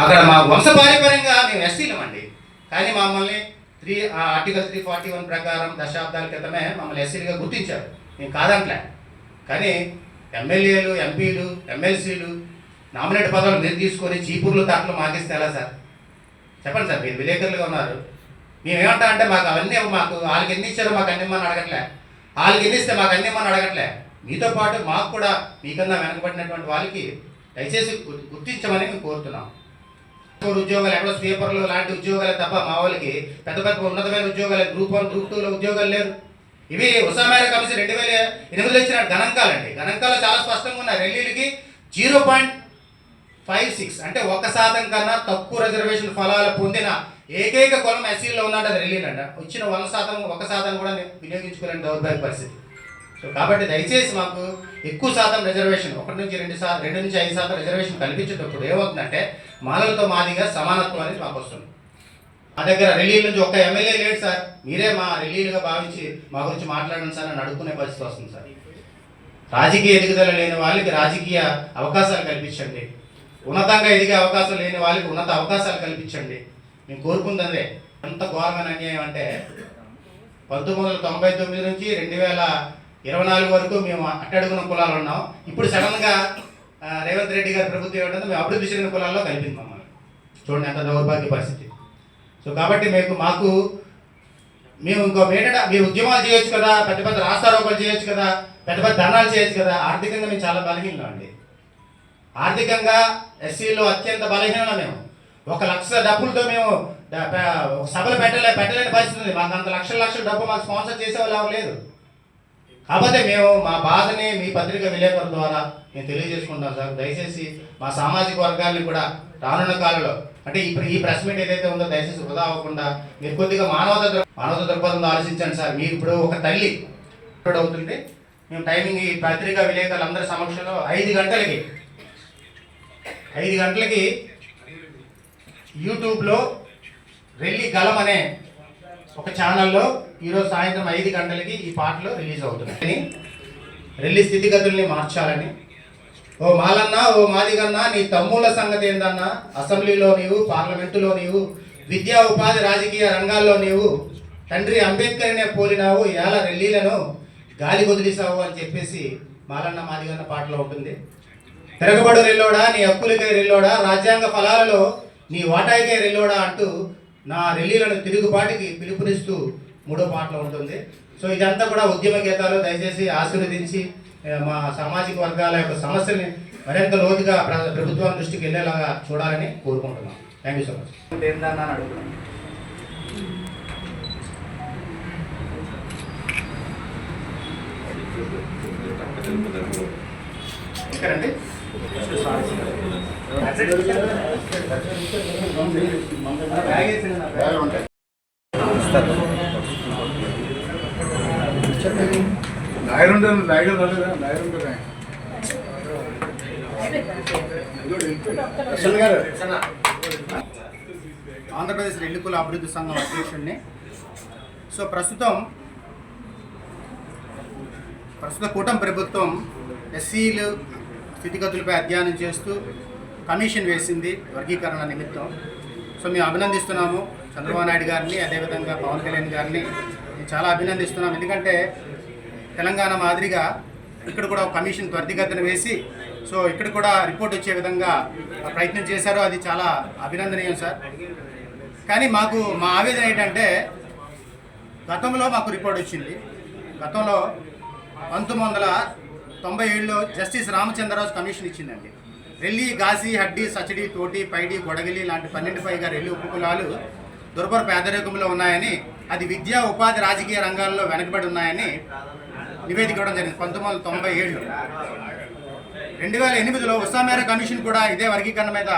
అక్కడ మా వంశపారంపర్యంగా మేము ఎస్సీలం అండి కానీ మమ్మల్ని three article three forty one ప్రకారం దశాబ్దాల క్రితమే మమ్మల్ని ఎస్సీలుగా గుర్తించారు. మేము కాదంట్లే. కానీ ఎమ్మెల్యేలు ఎంపీలు ఎమ్మెల్సీలు నామినేట్ పదవులు మీరు తీసుకొని చీపుర్లు తట్లు మాకిస్తే ఎలా సార్? చెప్పండి సార్ మీరు విలేకరులుగా ఉన్నారు. మేమేమంటా అంటే మాకు అవన్నీ మాకు వాళ్ళకి ఎన్ని ఇచ్చారో మాకు అన్ని ఇమ్మని అడగట్లే. వాళ్ళకి ఎన్ని ఇస్తే మాకు అన్ని ఇమ్మని అడగట్లే. మీతో పాటు మాకు కూడా మీకన్నా వెనకబడినటువంటి వాళ్ళకి దయచేసి గుర్తించమని మేము కోరుతున్నాం. ఉద్యోగాలు ఎక్కడో స్వీపర్లు లాంటి ఉద్యోగాలే తప్ప మా వాళ్ళకి పెద్ద పెద్ద ఉన్నతమైన ఉద్యోగాలు గ్రూప్ వన్ గ్రూప్ టూలో ఉద్యోగాలు లేరు ఇవి ఉసామేర కమిషన్ రెండు వేల ఎనిమిదిలో ఇచ్చిన గణాంకాలండి. గణాంకాలు చాలా స్పష్టంగా ఉన్నాయి. రెల్లీలకి జీరో పాయింట్ ఫైవ్ సిక్స్ అంటే ఒక శాతం కన్నా తక్కువ రిజర్వేషన్ ఫలాలు పొందిన ఏకైక కులం ఎస్సీలో ఉన్నట్టు అది రెల్లీలంట వచ్చిన వంద శాతం ఒక శాతం కూడా వినియోగించుకోలేని దౌర్భాగ్య పరిస్థితి. కాబట్టి దయచేసి మాకు ఎక్కువ శాతం రిజర్వేషన్ ఒకటి నుంచి రెండు శాతం రెండు నుంచి ఐదు శాతం రిజర్వేషన్ కల్పించేటప్పుడు ఏమవుతుందంటే మాలలతో మాదిగా సమానత్వం అనేది మాకు వస్తుంది. మా దగ్గర రిలీవ్ నుంచి ఒక్క ఎమ్మెల్యే లేడు సార్. మీరే మా రిలీవ్గా భావించి మా గురించి మాట్లాడండి సార్ అని అడుగుకునే పరిస్థితి వస్తుంది సార్. రాజకీయ ఎదుగుదల లేని వాళ్ళకి రాజకీయ అవకాశాలు కల్పించండి. ఉన్నతంగా ఎదిగే అవకాశం లేని వాళ్ళకి ఉన్నత అవకాశాలు కల్పించండి. మేము కోరుకుంది ఎంత ఘోరమైన అన్యాయం అంటే పంతొమ్మిది వందల తొంభై తొమ్మిది నుంచి రెండు వేల ఇరవై నాలుగు వరకు మేము అట్టడుగున కులాలు ఉన్నాం. ఇప్పుడు సడన్గా రేవంత్ రెడ్డి గారి ప్రభుత్వం ఏమంటే మేము అభివృద్ధి చెందిన కులాల్లో కలిపింది మమ్మల్ని. చూడండి ఎంత దౌర్భాగ్య పరిస్థితి. సో కాబట్టి మీకు మాకు మేము ఇంకో ఏంటంటే మీరు ఉద్యమాలు చేయొచ్చు కదా పెద్ద పెద్ద రాస్తారోకలు చేయొచ్చు కదా పెద్ద పెద్ద ధనాలు చేయొచ్చు కదా ఆర్థికంగా మేము చాలా బలహీనం అండి ఆర్థికంగా ఎస్సీలో అత్యంత బలహీనం మేము. ఒక లక్ష డబ్బులతో మేము సభలు పెట్టలే పెట్టలేని పరిస్థితి ఉంది. మాకు అంత లక్షల లక్షల డబ్బు మాకు స్పాన్సర్ చేసేవాళ్ళు ఎవరు లేదు కాకపోతే మేము మా బాధని మీ పత్రిక విలేకరుల ద్వారా మేము తెలియజేసుకుంటాం సార్. దయచేసి మా సామాజిక వర్గాన్ని కూడా రానున్న కాలంలో అంటే ఇప్పుడు ఈ ప్రెస్ మీట్ ఏదైతే ఉందో దయచేసి వృధా అవ్వకుండా మీరు కొద్దిగా మానవత దృ- మానవత దృక్పథంలో ఆలోచించండి సార్. మీరు ఇప్పుడు ఒక తల్లి అవుతుంటే అవుతుంది మేము టైమింగ్ ఈ పత్రికా విలేకరులందరి సమక్షంలో ఐదు గంటలకి ఐదు గంటలకి యూట్యూబ్లో రెల్లి గలం అనే ఒక ఛానల్లో ఈరోజు సాయంత్రం ఐదు గంటలకి ఈ పాటలు రిలీజ్ అవుతున్నాయి. రిలీజ్ స్థితిగతుల్ని మార్చాలని. ఓ మాలన్న ఓ మాదిగన్న నీ తమ్ముళ్ళ సంగతి ఏందన్నా అసెంబ్లీలో నీవు పార్లమెంటులో నీవు విద్యా ఉపాధి రాజకీయ రంగాల్లో నీవు తండ్రి అంబేద్కర్నే పోలినావు ఎలా రెల్లీలను గాలి వదిలేసావు అని చెప్పేసి మాలన్న మాదిగన్న పాటలో ఉంటుంది. తిరగబడు రెల్లోడా నీ హక్కులకే రెల్లోడా రాజ్యాంగ ఫలాలలో నీ వాటాయికే రెల్లోడా అంటూ నా రెల్లీలను తిరుగుబాటుకి పిలుపునిస్తూ మూడో పాటలో ఉంటుంది. సో ఇదంతా కూడా ఉద్యమ గీతాలు దయచేసి ఆశీర్వదించి మా సామాజిక వర్గాల యొక్క సమస్యని మరింత లోతుగా ప్రభుత్వం దృష్టికి వెళ్ళేలాగా చూడాలని కోరుకుంటున్నాం. థ్యాంక్ యూ సో మచ్ ఏందన్నా ఆంధ్రప్రదేశ్ రెల్లికుల అభివృద్ధి సంఘం అధ్యక్షుడిని. సో ప్రస్తుతం ప్రస్తుత కూటమి ప్రభుత్వం ఎస్సీలు స్థితిగతులపై అధ్యయనం చేస్తూ కమిషన్ వేసింది వర్గీకరణ నిమిత్తం. సో మేము అభినందిస్తున్నాము చంద్రబాబు నాయుడు గారిని అదేవిధంగా పవన్ కళ్యాణ్ గారిని. మేము చాలా అభినందిస్తున్నాం ఎందుకంటే తెలంగాణ మాదిరిగా ఇక్కడ కూడా ఒక కమిషన్ త్వరితగతిన వేసి సో ఇక్కడ కూడా రిపోర్ట్ వచ్చే విధంగా ప్రయత్నం చేశారు. అది చాలా అభినందనీయం సార్. కానీ మాకు మా ఆవేదన ఏంటంటే గతంలో మాకు రిపోర్ట్ వచ్చింది. గతంలో పంతొమ్మిది వందల తొంభై ఏడులో జస్టిస్ రామచంద్రరాజు కమిషన్ ఇచ్చిందండి. రెల్లి గాజీ హడ్డి సచడి తోటి పైడి గొడగిలి లాంటి పన్నెండు పైగా రెల్లి ఉపకులాలు దుర్భర పేదరికంలో ఉన్నాయని అది విద్యా ఉపాధి రాజకీయ రంగాల్లో వెనకబడి ఉన్నాయని నివేదిక ఇవ్వడం జరిగింది పంతొమ్మిది వందల తొంభై ఏడు రెండు వేల ఎనిమిదిలో ఉస్సామేర కమిషన్ కూడా ఇదే వర్గీకరణ మీద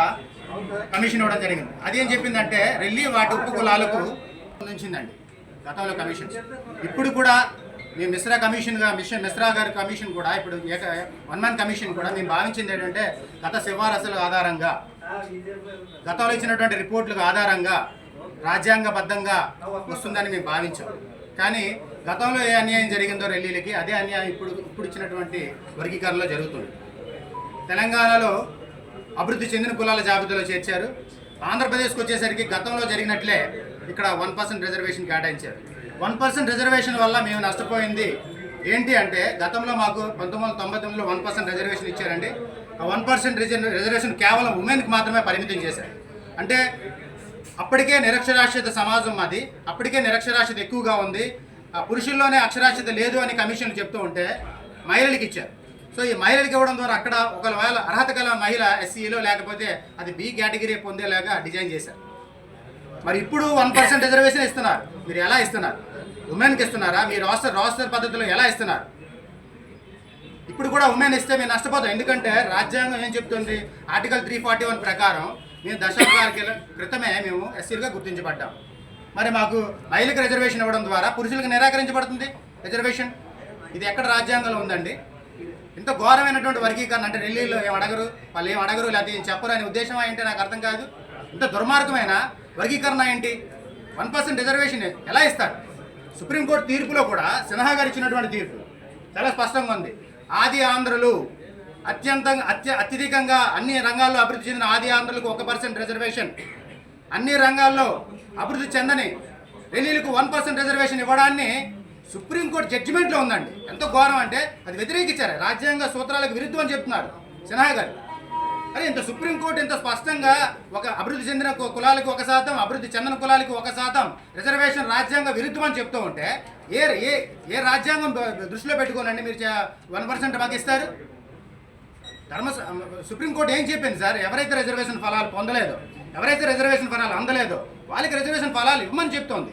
కమిషన్ ఇవ్వడం జరిగింది. అదేం చెప్పిందంటే రెల్లి వాటి ఉప కులాలకు ఉంచిందండి గతంలో కమిషన్ ఇప్పుడు కూడా మీ మిశ్రా కమిషన్గా మిషన్ మిశ్రా గారి కమిషన్ కూడా ఇప్పుడు ఏక వన్ మ్యాన్ కమిషన్ కూడా మేము భావించింది ఏంటంటే గత సిఫారసుల ఆధారంగా గతంలో ఇచ్చినటువంటి రిపోర్ట్లకు ఆధారంగా రాజ్యాంగబద్ధంగా వస్తుందని మేము భావించాం. కానీ గతంలో ఏ అన్యాయం జరిగిందో రెల్లీలకి అదే అన్యాయం ఇప్పుడు ఇప్పుడు ఇచ్చినటువంటి వర్గీకరణలో జరుగుతుంది. తెలంగాణలో అభివృద్ధి చెందిన కులాల జాబితాలో చేర్చారు. ఆంధ్రప్రదేశ్కి వచ్చేసరికి గతంలో జరిగినట్లే ఇక్కడ వన్ పర్సెంట్ రిజర్వేషన్ కేటాయించారు. వన్ పర్సెంట్ రిజర్వేషన్ వల్ల మేము నష్టపోయింది. ఏంటి అంటే గతంలో మాకు పంతొమ్మిది వందల తొంభై తొమ్మిదిలో వన్ పర్సెంట్ రిజర్వేషన్ ఇచ్చారండి. ఆ వన్ పర్సెంట్ రిజర్వేషన్ కేవలం ఉమెన్కి మాత్రమే పరిమితం చేశారు. అంటే అప్పటికే నిరక్షరాస్యత సమాజం అది అప్పటికే నిరక్షరాస్యత ఎక్కువగా ఉంది. ఆ పురుషుల్లోనే అక్షరాస్యత లేదు అని కమిషన్లు చెప్తూ ఉంటే మహిళలకు ఇచ్చారు. సో ఈ మహిళలకు ఇవ్వడం ద్వారా అక్కడ ఒకవేళ అర్హత గల మహిళ ఎస్సీలో లేకపోతే అది బి కేటగిరీ పొందేలాగా డిజైన్ చేశారు. మరి ఇప్పుడు వన్ పర్సెంట్ రిజర్వేషన్ ఇస్తున్నారు. మీరు ఎలా ఇస్తున్నారు? ఉమెన్కి ఇస్తున్నారా? మీ రాస్టర్ రాస్టర్ పద్ధతిలో ఎలా ఇస్తున్నారు? ఇప్పుడు కూడా ఉమెన్ ఇస్తే మేము నష్టపోతాం ఎందుకంటే రాజ్యాంగం ఏం చెప్తుంది? ఆర్టికల్ త్రీ ఫార్టీ వన్ ప్రకారం మేము దశాబ్దాల క్రితమే మేము ఎస్సీలుగా గుర్తించబడ్డాం. మరి మాకు మహిళలకు రిజర్వేషన్ ఇవ్వడం ద్వారా పురుషులకు నిరాకరించబడుతుంది రిజర్వేషన్ ఇది ఎక్కడ రాజ్యాంగంలో ఉందండి? ఇంత ఘోరమైనటువంటి వర్గీకరణ అంటే ఢిల్లీలో ఏం అడగరు? వాళ్ళు ఏం అడగరు? లేకపోతే ఏం చెప్పరు అనే ఉద్దేశం ఏంటంటే నాకు అర్థం కాదు. ఇంత దుర్మార్గమైన వర్గీకరణ ఏంటి? వన్ పర్సెంట్ రిజర్వేషన్ ఎలా ఇస్తారు సుప్రీంకోర్టు తీర్పులో కూడా సిన్హా గారు ఇచ్చినటువంటి తీర్పు చాలా స్పష్టంగా ఉంది. ఆది ఆంధ్రులు అత్యంత అత్య అత్యధికంగా అన్ని రంగాల్లో అభివృద్ధి చెందిన ఆది ఆంధ్రులకు ఒక పర్సెంట్ రిజర్వేషన్. అన్ని రంగాల్లో అభివృద్ధి చెందని ఢిల్లీలకు వన్ పర్సెంట్ రిజర్వేషన్ ఇవ్వడాన్ని సుప్రీంకోర్టు జడ్జిమెంట్లో ఉందండి. ఎంత ఘోరం అంటే అది వ్యతిరేకించారు. రాజ్యాంగ సూత్రాలకు విరుద్ధం అని చెప్తున్నారు సిన్హా గారు అరే ఇంత సుప్రీంకోర్టు ఇంత స్పష్టంగా ఒక అభివృద్ధి చెందిన కులాలకు ఒక శాతం అభివృద్ధి చెందిన కులాలకు ఒక శాతం రిజర్వేషన్ రాజ్యాంగ విరుద్ధమని చెప్తూ ఉంటే ఏ ఏ ఏ రాజ్యాంగం దృష్టిలో పెట్టుకోనండి మీరు వన్ పర్సెంట్ మాకు ఇస్తారు? ధర్మ సుప్రీంకోర్టు ఏం చెప్పింది సార్? ఎవరైతే రిజర్వేషన్ ఫలాలు పొందలేదో ఎవరైతే రిజర్వేషన్ ఫలాలు అందలేదో వాళ్ళకి రిజర్వేషన్ ఫలాలు ఇవ్వమని చెప్తోంది.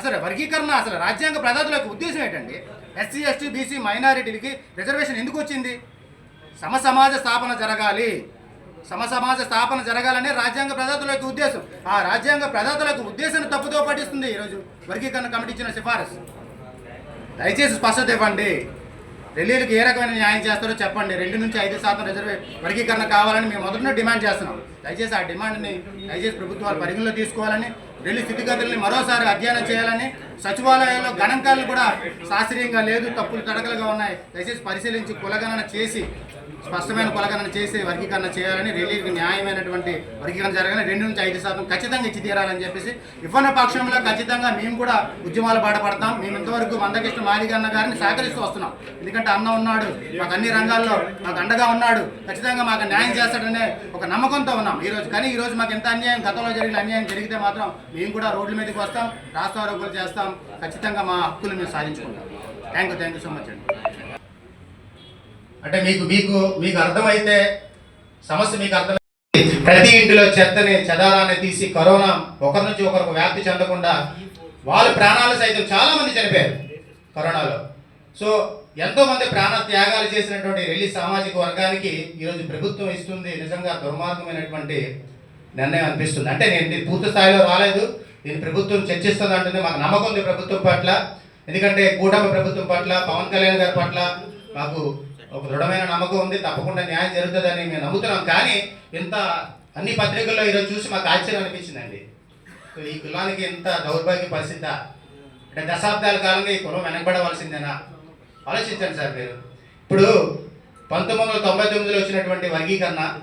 అసలు వర్గీకరణ అసలు రాజ్యాంగ ప్రదాతల ఉద్దేశం ఏంటండి? ఎస్సీ ఎస్టీ బీసీ మైనారిటీలకి రిజర్వేషన్ ఎందుకు వచ్చింది? సమసమాజ స్థాపన జరగాలి. సమ సమాజ స్థాపన జరగాలనే రాజ్యాంగ ప్రదాతల యొక్క ఉద్దేశం. ఆ రాజ్యాంగ ప్రదాతల యొక్క ఉద్దేశాన్ని తప్పుదో పట్టిస్తుంది ఈరోజు వర్గీకరణ కమిటీ ఇచ్చిన సిఫారసు. దయచేసి స్పష్టత ఇవ్వండి. ఢిల్లీలకు ఏ రకమైన న్యాయం చేస్తారో చెప్పండి. రెండు నుంచి ఐదు శాతం రిజర్వే వర్గీకరణ కావాలని మేము మొదటి డిమాండ్ చేస్తున్నాం. దయచేసి ఆ డిమాండ్ని దయచేసి ప్రభుత్వాలు పరిగణలో తీసుకోవాలని ఢిల్లీ స్థితిగతుల్ని మరోసారి అధ్యయనం చేయాలని సచివాలయాల్లో గణాంకాలు కూడా శాస్త్రీయంగా లేదు తప్పులు తడకలుగా ఉన్నాయి. దయచేసి పరిశీలించి కులగణన చేసి స్పష్టమైన కులగణన చేసి వర్గీకరణ చేయాలని రిలీఫ్ న్యాయమైనటువంటి వర్గీకరణ జరగాలని రెండు నుంచి ఐదు శాతం ఖచ్చితంగా ఇచ్చి తీరాలని చెప్పేసి ఇవ్వని పక్షంలో ఖచ్చితంగా మేము కూడా ఉద్యమాలు బాటపడతాం. మేము ఇంతవరకు మందకృష్ణ మాదిగన్న గారిని సహకరిస్తూ వస్తున్నాం. ఎందుకంటే అన్న ఉన్నాడు మాకు అన్ని రంగాల్లో మాకు అండగా ఉన్నాడు. ఖచ్చితంగా మాకు న్యాయం చేస్తాడనే ఒక నమ్మకంతో ఉన్నాం. ఈరోజు కానీ ఈరోజు మాకు ఎంత అన్యాయం గతంలో జరిగిన అన్యాయం జరిగితే మాత్రం మేము కూడా రోడ్ల మీదకి వస్తాం రాస్తారోగ్యాలు చేస్తాం. ఖచ్చితంగా మా హక్కులు మేము సాధించుకుంటాం. Thank you thank you so much అండి. అంటే మీకు మీకు మీకు అర్థమైతే సమస్య మీకు అర్థం ప్రతి ఇంటిలో చెత్తని చెదారాన్ని తీసి కరోనా ఒకరి నుంచి ఒకరికి వ్యాప్తి చెందకుండా వాళ్ళ ప్రాణాలు సైతం చాలా మంది చనిపోయారు కరోనాలో. సో ఎంతో మంది ప్రాణ త్యాగాలు చేసినటువంటి రెల్లి సామాజిక వర్గానికి ఈరోజు ప్రభుత్వం ఇస్తుంది నిజంగా దుర్మార్గమైనటువంటి నిర్ణయం అనిపిస్తుంది. అంటే నేను పూర్తి స్థాయిలో రాలేదు. దీన్ని ప్రభుత్వం చర్చిస్తుంది అంటుంది మాకు నమ్మకం ఉంది ప్రభుత్వం పట్ల. ఎందుకంటే కూటమి ప్రభుత్వం పట్ల పవన్ కళ్యాణ్ గారి పట్ల మాకు ఒక దృఢమైన నమ్మకం ఉంది. తప్పకుండా న్యాయం జరుగుతుందని మేము నమ్ముతున్నాం. కానీ ఇంత అన్ని పత్రికల్లో ఈరోజు చూసి మాకు ఆశ్చర్యం అనిపించిందండి. ఈ కులానికి ఇంత దౌర్భాగ్య పరిస్థితి. అంటే దశాబ్దాల కాలంగా ఈ కులం వెనకబడవలసిందేనా? ఆలోచించండి సార్ మీరు. ఇప్పుడు పంతొమ్మిది వందల తొంభై తొమ్మిదిలో వచ్చినటువంటి వర్గీకరణ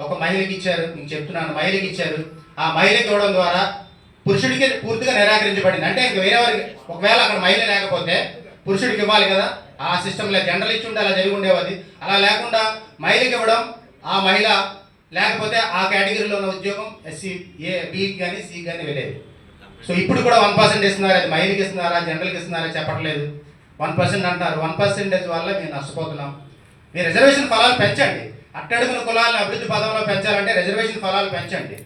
ఒక మహిళకి ఇచ్చారు. మీకు చెప్తున్నాను మహిళకి ఇచ్చారు. ఆ మహిళకి ఇవ్వడం ద్వారా పురుషుడికి పూర్తిగా నిరాకరించబడింది. అంటే ఇంక వేరే వారికి ఒకవేళ అక్కడ మహిళ లేకపోతే పురుషుడికి ఇవ్వాలి కదా. ఆ సిస్టంలో జనరల్ ఇచ్చి ఉంటే అలా జరిగి ఉండేవది. అలా లేకుండా మహిళకి ఇవ్వడం ఆ మహిళ లేకపోతే ఆ కేటగిరీలో ఉన్న ఉద్యోగం ఎస్సీ ఏ బి కానీ సి కానీ వెళ్ళేది. సో ఇప్పుడు కూడా వన్ పర్సెంట్ ఇస్తున్నారు? అది మహిళకి ఇస్తున్నారా? జనరల్కి ఇస్తున్నారా? చెప్పట్లేదు. వన్ పర్సెంట్ అంటారు వన్ పర్సెంటేజ్ వల్ల మేము నష్టపోతున్నాం. మీ రిజర్వేషన్ ఫలాలు పెంచండి. అట్టడుగున కులాలను అభివృద్ధి పదంలో పెంచాలంటే రిజర్వేషన్ ఫలాలు పెంచండి.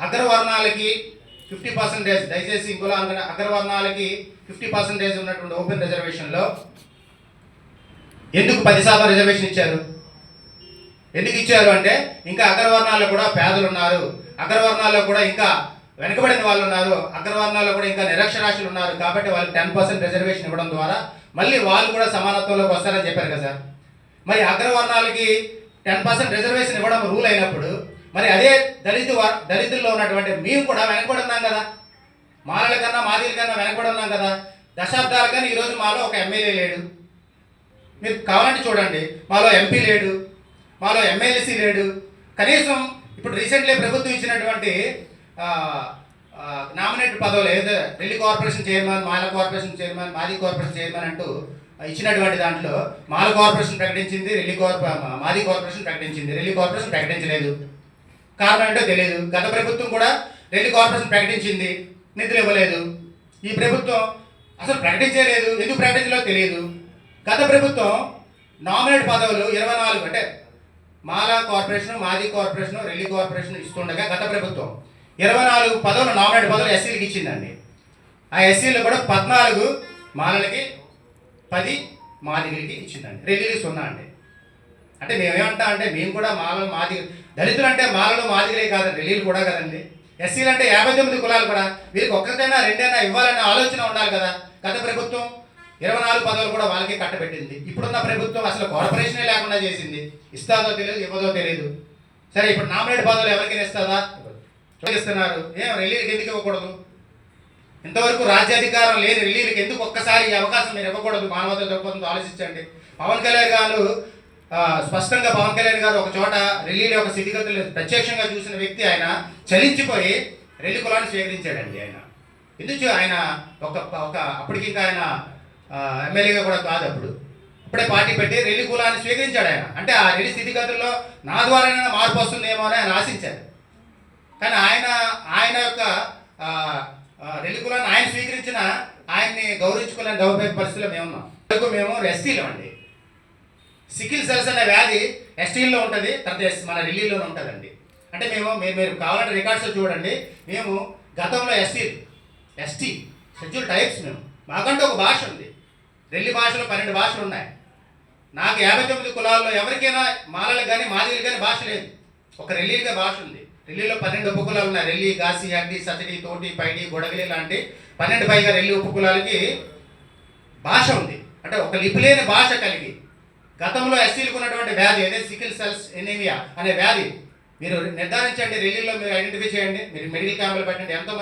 అగ్రవర్ణాలకి ఫిఫ్టీ పర్సెంటేజ్ దయచేసి కుల అగ్రవర్ణాలకి ఫిఫ్టీ పర్సెంటేజ్ ఉన్నటువంటి ఓపెన్ రిజర్వేషన్లో ఎందుకు పది శాతం రిజర్వేషన్ ఇచ్చారు? ఎందుకు ఇచ్చారు అంటే ఇంకా అగ్రవర్ణాల్లో కూడా పేదలు ఉన్నారు అగ్రవర్ణాల్లో కూడా ఇంకా వెనుకబడిన వాళ్ళు ఉన్నారు అగ్రవర్ణాల్లో కూడా ఇంకా నిరక్షరాశులు ఉన్నారు కాబట్టి వాళ్ళకి టెన్ పర్సెంట్ రిజర్వేషన్ ఇవ్వడం ద్వారా మళ్ళీ వాళ్ళు కూడా సమానత్వంలోకి వస్తారని చెప్పారు కదా సార్. మరి అగ్రవర్ణాలకి టెన్ పర్సెంట్ రిజర్వేషన్ ఇవ్వడం రూల్ అయినప్పుడు మరి అదే దళిత దళితుల్లో ఉన్నటువంటి మేము కూడా వెనకబడి ఉన్నాం కదా. మాలల కన్నా మాదిరి కన్నా వెనకబడి ఉన్నాం కదా. దశాబ్దాల కానీ ఈరోజు మాలో ఒక ఎమ్మెల్యే లేడు. మీరు కావాలంటే చూడండి మాలో ఎంపీ లేడు మాలో ఎమ్మెల్సీ లేడు. కనీసం ఇప్పుడు రీసెంట్లీ ప్రభుత్వం ఇచ్చినటువంటి నామినేట్ పదవులు ఏదో ఢిల్లీ కార్పొరేషన్ చైర్మన్ మాల కార్పొరేషన్ చైర్మన్ మాది కార్పొరేషన్ చైర్మన్ అంటూ ఇచ్చినటువంటి దాంట్లో మాల కార్పొరేషన్ ప్రకటించింది ఢిల్లీ కార్పొ మాది కార్పొరేషన్ ప్రకటించింది ఢిల్లీ కార్పొరేషన్ ప్రకటించలేదు. కారణం ఏంటో తెలియదు. గత ప్రభుత్వం కూడా రెండు కార్పొరేషన్ ప్రకటించింది. నిధులు ఇవ్వలేదు. ఈ ప్రభుత్వం అసలు ప్రకటించలేదు. ఎందుకు ప్రకటించలేదో తెలియదు. గత ప్రభుత్వం నామినేట్ పదవులు ఇరవై నాలుగు అంటే మాలా కార్పొరేషన్ మాది కార్పొరేషన్ రెల్లి కార్పొరేషన్ ఇస్తుండగా గత ప్రభుత్వం ఇరవై నాలుగు పదవులు నామినేట్ పదవులు ఎస్సీలకు ఇచ్చిందండి. ఆ ఎస్సీలు కూడా పద్నాలుగు మాలలకి పది మాదిగలకి ఇచ్చిందండి. రెల్లీలు సున్నా అండి. అంటే మేమేమంటా అంటే మేము కూడా మాలలు మాది దళితులు అంటే మాలలు మాదిగలే కాదండి రెల్లీలు కూడా కదండి. ఎస్సీలు అంటే యాభై తొమ్మిది కులాలు కూడా. వీరికి ఒక్కరికైనా రెండైనా ఇవ్వాలనే ఆలోచన ఉండాలి కదా. గత ప్రభుత్వం ఇరవై నాలుగు పదవులు కూడా వాళ్ళకే కట్టబెట్టింది. ఇప్పుడున్న ప్రభుత్వం అసలు కార్పొరేషనే లేకుండా చేసింది. ఇస్తాదో తెలియదు ఇవ్వదో తెలియదు. సరే ఇప్పుడు నామినేట్ పదవులు ఎవరికైనా ఇస్తుందా చూపిస్తున్నారు ఇస్తున్నారు ఏం రిలీలకు ఎందుకు ఇవ్వకూడదు? ఇంతవరకు రాజ్యాధికారం లేని రిలీలకు ఎందుకు ఒక్కసారి ఈ అవకాశం మీరు ఇవ్వకూడదు? మానవత దృక్పథంతో ఆలోచించండి. పవన్ కళ్యాణ్ గారు స్పష్టంగా పవన్ కళ్యాణ్ గారు ఒక చోట రిలీల ఒక స్థితిగతులు ప్రత్యక్షంగా చూసిన వ్యక్తి ఆయన చలించిపోయి రెల్లి కులాన్ని స్వీకరించాడండి ఆయన. ఎందుకు ఆయన ఒక ఒక అప్పటికి ఇంకా ఆయన ఎమ్మెల్యేగా కూడా కాదు అప్పుడు. ఇప్పుడే పార్టీ పెట్టి రెల్లి కులాన్ని స్వీకరించాడు ఆయన. అంటే ఆ రెల్లి స్థితిగతుల్లో నా ద్వారానైనా మార్పు వస్తుందేమో అని ఆయన ఆశించారు. కానీ ఆయన ఆయన యొక్క రెల్లి కులాన్ని ఆయన స్వీకరించిన ఆయన్ని గౌరవించుకోలేని గౌరవ పరిస్థితిలో మేము ఉన్నాం మేము ఎస్టీలో అండి. సికిల్ సెల్స్ అనే వ్యాధి ఎస్టీల్లో ఉంటుంది తర్వాత మన ఢిల్లీలోనే ఉంటుందండి. అంటే మేము మీరు మీరు కావాలంటే రికార్డ్స్ చూడండి. మేము గతంలో ఎస్టీ ఎస్టీ షెడ్యూల్ టైప్స్ మేము. మాకంటే ఒక భాష ఉంది. ఢిల్లీ భాషలో పన్నెండు భాషలు ఉన్నాయి. నాకు యాభై తొమ్మిది కులాల్లో ఎవరికైనా మాలలకు కానీ మాదిరి కానీ భాష లేదు. ఒక రెల్లీగా భాష ఉంది. రెల్లీలో పన్నెండు ఉపకులాలు ఉన్నాయి. రెల్లి గాసి అడ్డి సతడి తోటి పైడి గొడగలి లాంటి పన్నెండు పైగా రెల్లి ఉపకులాలకి భాష ఉంది. అంటే ఒక లిపి లేని భాష కలిగి గతంలో ఎస్సీలకు ఉన్నటువంటి వ్యాధి అదే సికిల్ సెల్స్ ఎనీమియా అనే వ్యాధి. మీరు నిర్ధారించండి రెల్లీలో మీరు ఐడెంటిఫై చేయండి మీరు మెడికల్ క్యాంపులు పెట్టండి ఎంతో